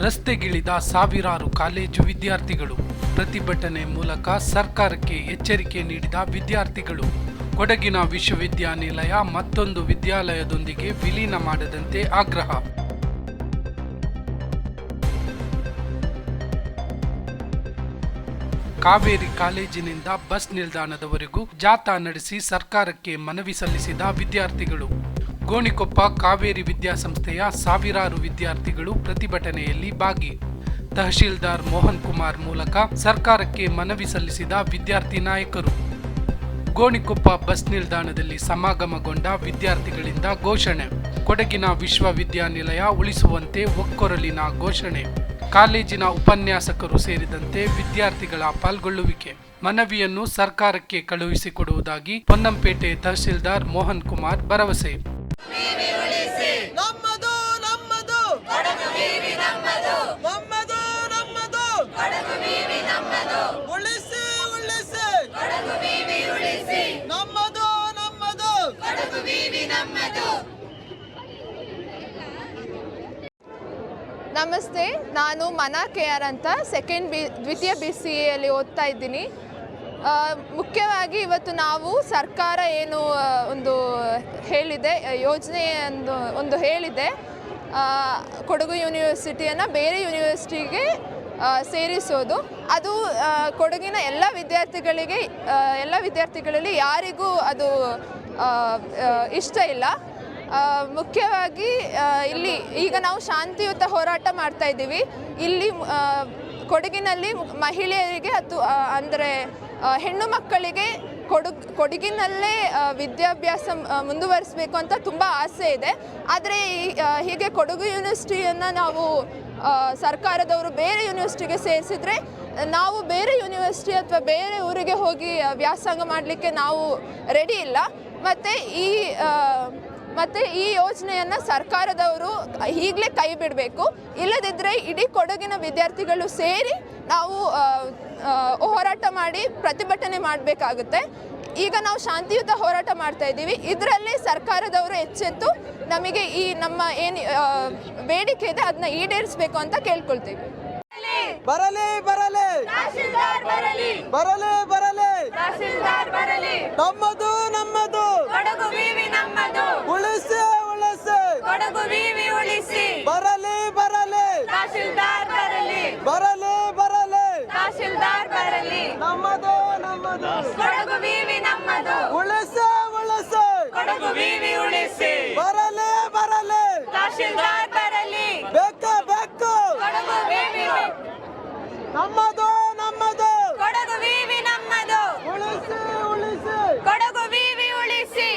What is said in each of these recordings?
ರಸ್ತೆಗಿಳಿದ ಸಾವಿರಾರು ಕಾಲೇಜು ವಿದ್ಯಾರ್ಥಿಗಳು. ಪ್ರತಿಭಟನೆ ಮೂಲಕ ಸರ್ಕಾರಕ್ಕೆ ಎಚ್ಚರಿಕೆ ನೀಡಿದ ವಿದ್ಯಾರ್ಥಿಗಳು. ಕೊಡಗಿನ ವಿಶ್ವವಿದ್ಯಾನಿಲಯ ಮತ್ತೊಂದು ವಿದ್ಯಾಲಯದೊಂದಿಗೆ ವಿಲೀನ ಮಾಡದಂತೆ ಆಗ್ರಹ. ಕಾವೇರಿ ಕಾಲೇಜಿನಿಂದ ಬಸ್ ನಿಲ್ದಾಣದವರೆಗೂ ಜಾಥಾ ನಡೆಸಿ ಸರ್ಕಾರಕ್ಕೆ ಮನವಿ ಸಲ್ಲಿಸಿದ ವಿದ್ಯಾರ್ಥಿಗಳು. ಗೋಣಿಕೊಪ್ಪ ಕಾವೇರಿ ವಿದ್ಯಾಸಂಸ್ಥೆಯ ಸಾವಿರಾರು ವಿದ್ಯಾರ್ಥಿಗಳು ಪ್ರತಿಭಟನೆಯಲ್ಲಿ ಭಾಗಿ. ತಹಶೀಲ್ದಾರ್ ಮೋಹನ್ ಕುಮಾರ್ ಮೂಲಕ ಸರ್ಕಾರಕ್ಕೆ ಮನವಿ ಸಲ್ಲಿಸಿದ ವಿದ್ಯಾರ್ಥಿ ನಾಯಕರು. ಗೋಣಿಕೊಪ್ಪ ಬಸ್ ನಿಲ್ದಾಣದಲ್ಲಿ ಸಮಾಗಮಗೊಂಡ ವಿದ್ಯಾರ್ಥಿಗಳಿಂದ ಘೋಷಣೆ. ಕೊಡಗಿನ ವಿಶ್ವವಿದ್ಯಾನಿಲಯ ಉಳಿಸುವಂತೆ ಒಕ್ಕೊರಲಿನ ಘೋಷಣೆ. ಕಾಲೇಜಿನ ಉಪನ್ಯಾಸಕರು ಸೇರಿದಂತೆ ವಿದ್ಯಾರ್ಥಿಗಳ ಪಾಲ್ಗೊಳ್ಳುವಿಕೆ. ಮನವಿಯನ್ನು ಸರ್ಕಾರಕ್ಕೆ ಕಳುಹಿಸಿಕೊಡುವುದಾಗಿ ಪೊನ್ನಂಪೇಟೆ ತಹಶೀಲ್ದಾರ್ ಮೋಹನ್ ಕುಮಾರ್ ಭರವಸೆ. ನಮ್ಮದು ನಮ್ಮದು. ನಮ್ಮದು. ನಮ್ಮದು ಉಳಿಸಿ ಉಳಿಸಿ. ನಮ್ಮದು ನಮ್ಮದು. ನಮಸ್ತೆ ನಾನು ಮನಾ ಕೆ ಆರ್ ಅಂತ ಸೆಕೆಂಡ್ ಬಿ ದ್ವಿತೀಯ ಬಿ ಸಿ ಎಲ್ಲಿ ಓದ್ತಾ ಇದ್ದೀನಿ. ಮುಖ್ಯವಾಗಿ ಇವತ್ತು ನಾವು ಸರ್ಕಾರ ಏನು ಒಂದು ಹೇಳಿದೆ ಯೋಜನೆ ಒಂದು ಒಂದು ಹೇಳಿದೆ. ಕೊಡಗು ಯೂನಿವರ್ಸಿಟಿಯನ್ನು ಬೇರೆ ಯೂನಿವರ್ಸಿಟಿಗೆ ಸೇರಿಸೋದು. ಅದು ಕೊಡಗಿನ ಎಲ್ಲ ವಿದ್ಯಾರ್ಥಿಗಳಿಗೆ ಎಲ್ಲ ವಿದ್ಯಾರ್ಥಿಗಳಲ್ಲಿ ಯಾರಿಗೂ ಅದು ಇಷ್ಟ ಇಲ್ಲ. ಮುಖ್ಯವಾಗಿ ಇಲ್ಲಿ ಈಗ ನಾವು ಶಾಂತಿಯುತ ಹೋರಾಟ ಮಾಡ್ತಾ ಇದ್ದೀವಿ. ಇಲ್ಲಿ ಕೊಡಗಿನಲ್ಲಿ ಮಹಿಳೆಯರಿಗೆ ಅದು ಅಂದರೆ ಹೆಣ್ಣು ಮಕ್ಕಳಿಗೆ ಕೊಡಗು ಕೊಡಗಿನಲ್ಲೇ ವಿದ್ಯಾಭ್ಯಾಸ ಮುಂದುವರಿಸಬೇಕು ಅಂತ ತುಂಬ ಆಸೆ ಇದೆ. ಆದರೆ ಹೀಗೆ ಕೊಡಗು ಯೂನಿವರ್ಸಿಟಿಯನ್ನು ನಾವು ಸರ್ಕಾರದವರು ಬೇರೆ ಯೂನಿವರ್ಸಿಟಿಗೆ ಸೇರಿಸಿದ್ರೆ, ನಾವು ಬೇರೆ ಯೂನಿವರ್ಸಿಟಿ ಅಥವಾ ಬೇರೆ ಊರಿಗೆ ಹೋಗಿ ವ್ಯಾಸಂಗ ಮಾಡಲಿಕ್ಕೆ ನಾವು ರೆಡಿ ಇಲ್ಲ. ಮತ್ತು ಈ ಮತ್ತು ಈ ಯೋಜನೆಯನ್ನು ಸರ್ಕಾರದವರು ಈಗಲೇ ಕೈ ಬಿಡಬೇಕು. ಇಲ್ಲದಿದ್ದರೆ ಇಡೀ ಕೊಡಗಿನ ವಿದ್ಯಾರ್ಥಿಗಳು ಸೇರಿ ನಾವು ಹೋರಾಟ ಮಾಡಿ ಪ್ರತಿಭಟನೆ ಮಾಡಬೇಕಾಗುತ್ತೆ. ಈಗ ನಾವು ಶಾಂತಿಯುತ ಹೋರಾಟ ಮಾಡ್ತಾ ಇದ್ದೀವಿ. ಇದರಲ್ಲಿ ಸರ್ಕಾರದವರು ಎಚ್ಚೆತ್ತು ನಮಗೆ ಈ ನಮ್ಮ ಏನು ಬೇಡಿಕೆ ಇದೆ ಅದನ್ನ ಈಡೇರಿಸಬೇಕು ಅಂತ ಕೇಳ್ಕೊಳ್ತೀವಿ. ಬರಲಿ ಬರಲಿ. ಬರಲಿ ಬರಲಿ. ನಮ್ಮದು ನಮ್ಮದು. ಕೊಡಗು ವಿವಿ ನಮ್ಮದು. ಉಳಿಸಿ ಉಳಿಸಿ. ಕೊಡಗು ವಿವಿ ಉಳಿಸಿ. ಬರಲಿ ಬರಲಿ. ತಹಸೀಲ್ದಾರ್ ಬರಲಿ. ಬರಲಿ ಬರಲಿ. ತಹಸೀಲ್ದಾರ್ ಬರಲಿ. ನಮ್ಮದು ನಮ್ಮದು. ಕೊಡಗು ವಿವಿ ನಮ್ಮದು. ಉಳಿಸಿ ಉಳಿಸಿ. ಕೊಡಗು ವಿವಿ ಉಳಿಸಿ ಬರಲಿ ಬರಲಿ ತಹಶೀಲ್ದಾರ್ ಬರಲಿ ಬೇಕು ಬೇಕು ಕೊಡಗು ವಿವಿ ನಮ್ಮದು ನಮ್ಮದು ಕೊಡಗು ವಿವಿ ನಮ್ಮದು ಉಳಿಸಿ ಉಳಿಸಿ ಕೊಡಗು ವಿವಿ ಉಳಿಸಿ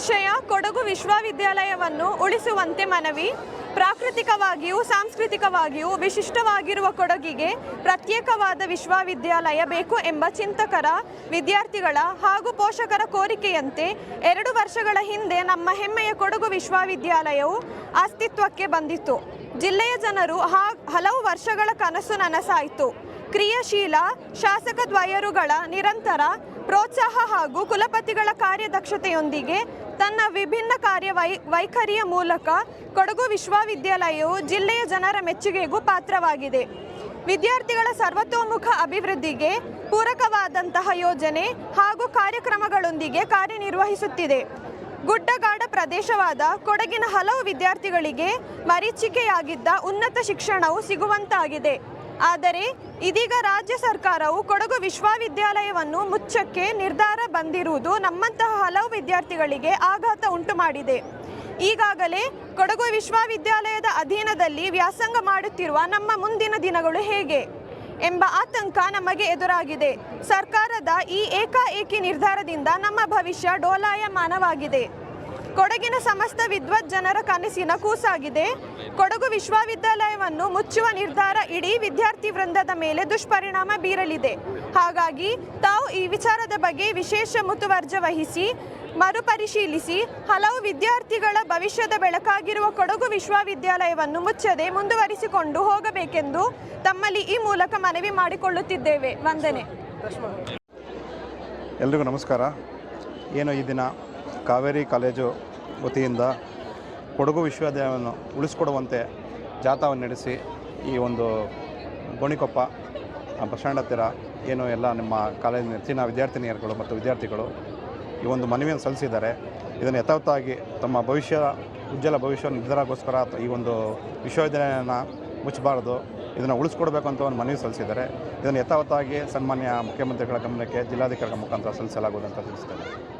ವಿಷಯ ಕೊಡಗು ವಿಶ್ವವಿದ್ಯಾಲಯವನ್ನು ಉಳಿಸುವಂತೆ ಮನವಿ. ಪ್ರಾಕೃತಿಕವಾಗಿಯೂ ಸಾಂಸ್ಕೃತಿಕವಾಗಿಯೂ ವಿಶಿಷ್ಟವಾಗಿರುವ ಕೊಡಗಿಗೆ ಪ್ರತ್ಯೇಕವಾದ ವಿಶ್ವವಿದ್ಯಾಲಯ ಬೇಕು ಎಂಬ ಚಿಂತಕರ, ವಿದ್ಯಾರ್ಥಿಗಳ ಹಾಗೂ ಪೋಷಕರ ಕೋರಿಕೆಯಂತೆ ಎರಡು ವರ್ಷಗಳ ಹಿಂದೆ ನಮ್ಮ ಹೆಮ್ಮೆಯ ಕೊಡಗು ವಿಶ್ವವಿದ್ಯಾಲಯವು ಅಸ್ತಿತ್ವಕ್ಕೆ ಬಂದಿತ್ತು. ಜಿಲ್ಲೆಯ ಜನರು ಹಲವು ವರ್ಷಗಳ ಕನಸು ನನಸಾಯಿತು. ಕ್ರಿಯಾಶೀಲ, ಶಾಸಕ ದ್ವಯರುಗಳ ನಿರಂತರ ಪ್ರೋತ್ಸಾಹ ಹಾಗೂ ಕುಲಪತಿಗಳ ಕಾರ್ಯದಕ್ಷತೆಯೊಂದಿಗೆ ತನ್ನ ವಿಭಿನ್ನ ಕಾರ್ಯ ವೈ, ವೈಖರಿಯ ಮೂಲಕ ಕೊಡಗು ವಿಶ್ವವಿದ್ಯಾಲಯವು ಜಿಲ್ಲೆಯ ಜನರ ಮೆಚ್ಚುಗೆಗೂ ಪಾತ್ರವಾಗಿದೆ. ವಿದ್ಯಾರ್ಥಿಗಳ ಸರ್ವತೋಮುಖ ಅಭಿವೃದ್ಧಿಗೆ ಪೂರಕವಾದಂತಹ ಯೋಜನೆ ಹಾಗೂ ಕಾರ್ಯಕ್ರಮಗಳೊಂದಿಗೆ ಕಾರ್ಯನಿರ್ವಹಿಸುತ್ತಿದೆ. ಗುಡ್ಡಗಾಡ ಪ್ರದೇಶವಾದ ಕೊಡಗಿನ ಹಲವು ವಿದ್ಯಾರ್ಥಿಗಳಿಗೆ ಮರೀಚಿಕೆಯಾಗಿದ್ದ ಉನ್ನತ ಶಿಕ್ಷಣವು ಸಿಗುವಂತಾಗಿದೆ. ಆದರೆ ಇದೀಗ ರಾಜ್ಯ ಸರ್ಕಾರವು ಕೊಡಗು ವಿಶ್ವವಿದ್ಯಾಲಯವನ್ನು ಮುಚ್ಚಕ್ಕೆ ನಿರ್ಧಾರ ಬಂದಿರುವುದು ನಮ್ಮಂತಹ ಹಲವು ವಿದ್ಯಾರ್ಥಿಗಳಿಗೆ ಆಘಾತ ಉಂಟು ಮಾಡಿದೆ. ಈಗಾಗಲೇ ಕೊಡಗು ವಿಶ್ವವಿದ್ಯಾಲಯದ ಅಧೀನದಲ್ಲಿ ವ್ಯಾಸಂಗ ಮಾಡುತ್ತಿರುವ ನಮ್ಮ ಮುಂದಿನ ದಿನಗಳು ಹೇಗೆ ಎಂಬ ಆತಂಕ ನಮಗೆ ಎದುರಾಗಿದೆ. ಸರ್ಕಾರದ ಈ ಏಕಾಏಕಿ ನಿರ್ಧಾರದಿಂದ ನಮ್ಮ ಭವಿಷ್ಯ ಡೋಲಾಯಮಾನವಾಗಿದೆ. ಕೊಡಗಿನ ಸಮಸ್ತ ವಿದ್ವತ್ ಜನರ ಕನಸಿನ ಕೂಸಾಗಿದೆ. ಕೊಡಗು ವಿಶ್ವವಿದ್ಯಾಲಯವನ್ನು ಮುಚ್ಚುವ ನಿರ್ಧಾರ ಇಡೀ ವಿದ್ಯಾರ್ಥಿ ವೃಂದದ ಮೇಲೆ ದುಷ್ಪರಿಣಾಮ ಬೀರಲಿದೆ. ಹಾಗಾಗಿ ತಾವು ಈ ವಿಚಾರದ ಬಗ್ಗೆ ವಿಶೇಷ ಮುತುವರ್ಜ ವಹಿಸಿ, ಮರುಪರಿಶೀಲಿಸಿ, ಹಲವು ವಿದ್ಯಾರ್ಥಿಗಳ ಭವಿಷ್ಯದ ಬೆಳಕಾಗಿರುವ ಕೊಡಗು ವಿಶ್ವವಿದ್ಯಾಲಯವನ್ನು ಮುಚ್ಚದೆ ಮುಂದುವರಿಸಿಕೊಂಡು ಹೋಗಬೇಕೆಂದು ತಮ್ಮಲ್ಲಿ ಈ ಮೂಲಕ ಮನವಿ ಮಾಡಿಕೊಳ್ಳುತ್ತಿದ್ದೇವೆ. ವಂದನೆ. ಎಲ್ರಿಗೂ ನಮಸ್ಕಾರ. ಏನು ಈ ದಿನ ಕಾವೇರಿ ಕಾಲೇಜು ವತಿಯಿಂದ ಕೊಡಗು ವಿಶ್ವವಿದ್ಯಾಲಯವನ್ನು ಉಳಿಸ್ಕೊಡುವಂತೆ ಜಾಥಾವನ್ನು ನಡೆಸಿ ಈ ಒಂದು ಗೋಣಿಕೊಪ್ಪ ಬಸ್ ಹತ್ತಿರ ಏನು ಎಲ್ಲ ನಿಮ್ಮ ಕಾಲೇಜಿನ ಹೆಚ್ಚಿನ ವಿದ್ಯಾರ್ಥಿನಿಯರುಗಳು ಮತ್ತು ವಿದ್ಯಾರ್ಥಿಗಳು ಈ ಒಂದು ಮನವಿಯನ್ನು ಸಲ್ಲಿಸಿದ್ದಾರೆ. ಇದನ್ನು ಯಥಾವತ್ತಾಗಿ ತಮ್ಮ ಭವಿಷ್ಯ, ಉಜ್ವಲ ಭವಿಷ್ಯ ನಿರ್ಧಾರಕ್ಕೋಸ್ಕರ ಈ ಒಂದು ವಿಶ್ವವಿದ್ಯಾಲಯನ ಮುಚ್ಚಬಾರ್ದು. ಇದನ್ನು ಉಳಿಸ್ಕೊಡ್ಬೇಕು ಅಂತ ಒಂದು ಮನವಿ ಸಲ್ಲಿಸಿದ್ದಾರೆ. ಇದನ್ನು ಯಥಾವತ್ತಾಗಿ ಸನ್ಮಾನ್ಯ ಮುಖ್ಯಮಂತ್ರಿಗಳ ಗಮನಕ್ಕೆ ಜಿಲ್ಲಾಧಿಕಾರಿಗಳ ಮುಖಾಂತರ ಸಲ್ಲಿಸಲಾಗುವುದು ಅಂತ ತಿಳಿಸ್ತೇನೆ